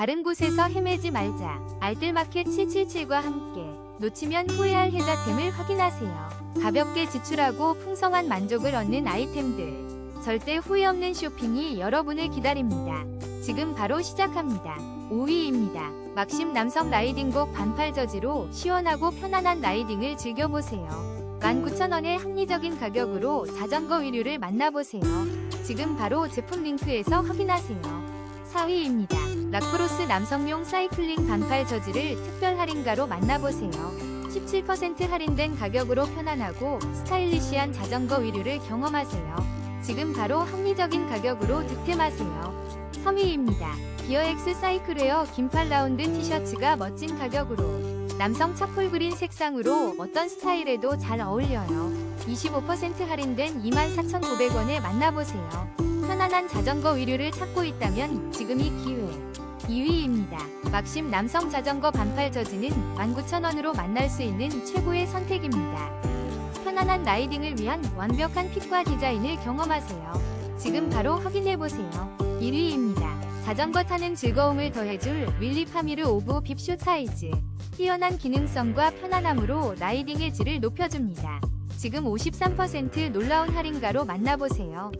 다른 곳에서 헤매지 말자. 알뜰마켓 777과 함께 놓치면 후회할 혜자템을 확인하세요. 가볍게 지출하고 풍성한 만족을 얻는 아이템들. 절대 후회 없는 쇼핑이 여러분을 기다립니다. 지금 바로 시작합니다. 5위입니다. 막심 남성 라이딩복 반팔 저지로 시원하고 편안한 라이딩을 즐겨보세요. 19,000원의 합리적인 가격으로 자전거 위류를 만나보세요. 지금 바로 제품 링크에서 확인하세요. 4위입니다. 락브로스 남성용 사이클링 반팔 저지를 특별 할인가로 만나보세요. 17% 할인된 가격으로 편안하고 스타일리시한 자전거 위류를 경험하세요. 지금 바로 합리적인 가격으로 득템하세요. 3위입니다. 기어엑스 사이클웨어 긴팔 라운드 티셔츠가 멋진 가격으로 남성 차콜 그린 색상으로 어떤 스타일에도 잘 어울려요. 25% 할인된 24,900원에 만나보세요. 편안한 자전거 위류를 찾고 있다면 지금이 기회. 2위입니다. 막심 남성 자전거 반팔 저지는 19,000원으로 만날 수 있는 최고의 선택입니다. 편안한 라이딩을 위한 완벽한 핏과 디자인을 경험하세요. 지금 바로 확인해보세요. 1위입니다. 자전거 타는 즐거움을 더해줄 윌리 파미르 오브 빕쇼 타이즈. 뛰어난 기능성과 편안함으로 라이딩의 질을 높여줍니다. 지금 53% 놀라운 할인가로 만나보세요.